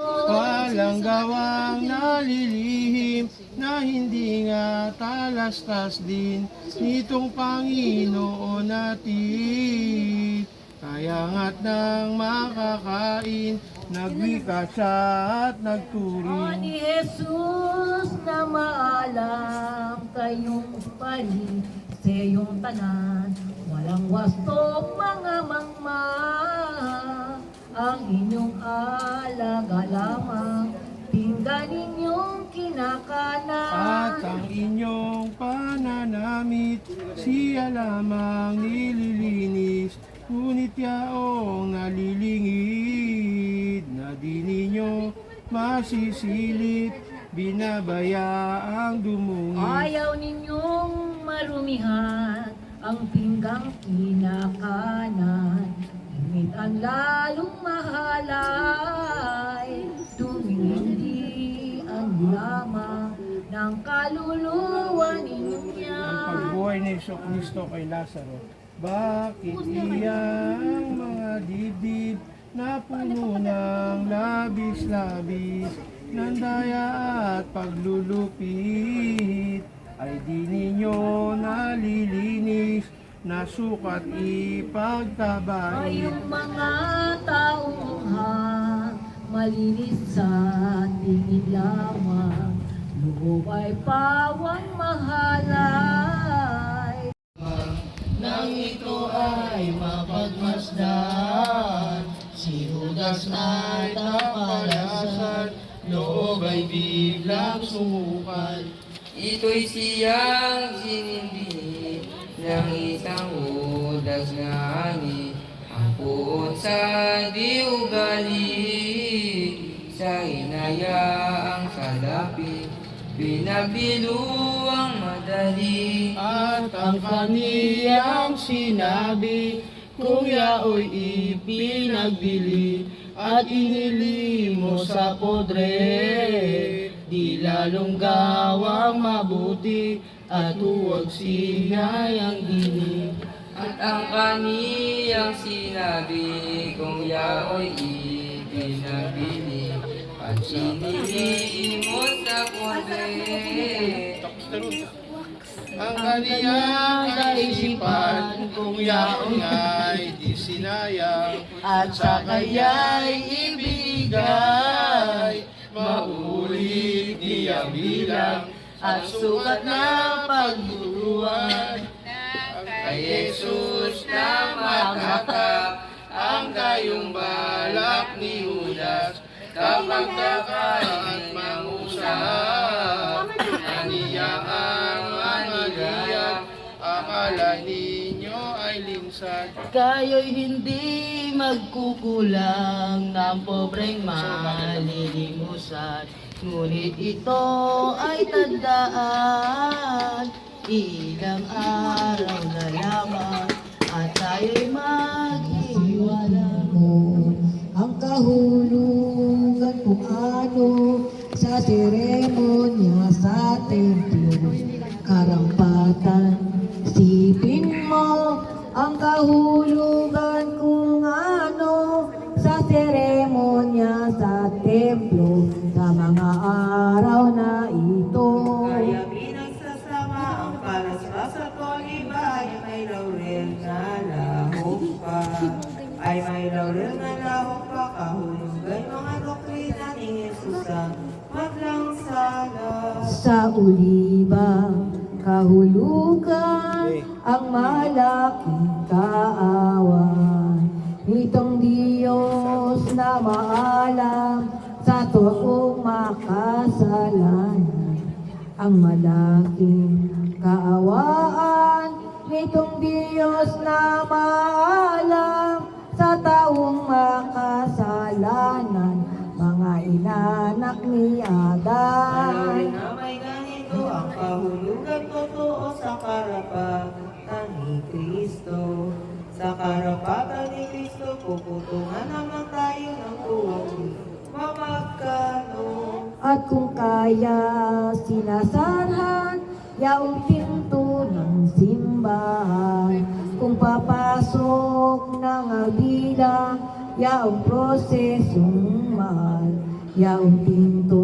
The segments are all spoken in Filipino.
Walang gawang nalilihim na hindi nga talastas din nitong Panginoon natin. Kaya nga't nang makakain, nagwika siya at O nagturing. ni Jesus na maalam kayong pari sa iyong tanan. Walang wastong mga mangma ang inyong alaga lamang. Tingnan ninyong kinakanan. At ang inyong pananamit, siya lamang nililinis, ngunit yaong nalilingid, na di ninyo masisilip, binabayaang dumungis. Ayaw ninyong marumihan ang pinggang kinakanan. Ang lalong mahalay, tumindi ang lamang ng kaluluwa ninyo ang pagbuhay ni Iso Kristo kay Lazaro. Bakit iyang mga dibdib na puno ng labis-labis ng daya at paglulupit ay di ninyo nalilinis na sukat ipagtabay. Kayong mga taong ha, malinis sa tingin lamang, loob ay pawang mahalay. Nang ito ay mapagmasdan Si Judas ay napalasan Loob ay biglang sumukat Ito'y siyang sinindi ng isang udas nga ani ang puot sa di ugali sa inayaang salapi pinabiluang madali At ang kaniyang sinabi, kung yaoy ipinagbili at inili mo sa podre, di lalong gawang mabuti at huwag siyang dini. Ang kaniyang sinabi kung yaoy ipinabili at sinili mo sa konde Ang kaniyang kaisipan, kung yaon ay di sinayang, At sa kaya'y ibigay maulit niya bilang At sukat na pagburuan kay Jesus na makatap ang kayong balak ni Judas. Kapag kakain mangusap aniya ang manigayat akala ninyo ay linsad. Kayo'y hindi magkukulang ng pobreng malilimusan. Ngunit ito ay tandaan Ilang araw na lamang At tayo'y maghiwala ang kahulugan kung ano sa seremonya sa templo. Karampatan, sipin mo ang kahulugan kung ano sa seremonya sa templo sa mga araw na na lahok pa kahulugan mga doktrina ni Jesus ang maglangsala. sa uliba kahulugan ang malaking kaawan? Nitong Diyos na maalam sa tuong makasalanan ang malaking karapatan ni Kristo. Sa karapatan ni Kristo, puputungan naman tayo ng tuwang mapagkano. At kung kaya sinasarhan yaong pinto ng simbahan Kung papasok ng agila yaong prosesong mahal yaong pinto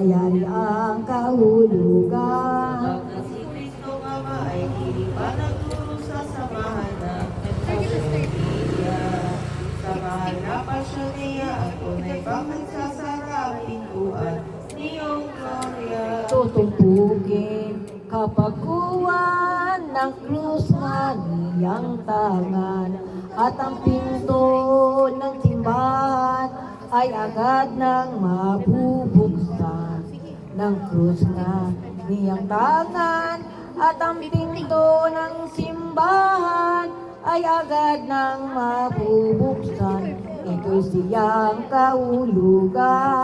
mahal kayari ang kahulugan At si Kristo ay hindi pa nagturo sa samahan na Pasyonia. Sa na Pasyonia, at tunay bang nagsasara ang pintuan ng krus nga niyang tangan at ang pinto ng simbahan ay agad nang mabubuksan ng krus nga niyang tangan at ang pinto ng simbahan ay agad nang mabubuksan. Ito'y siyang kaulugan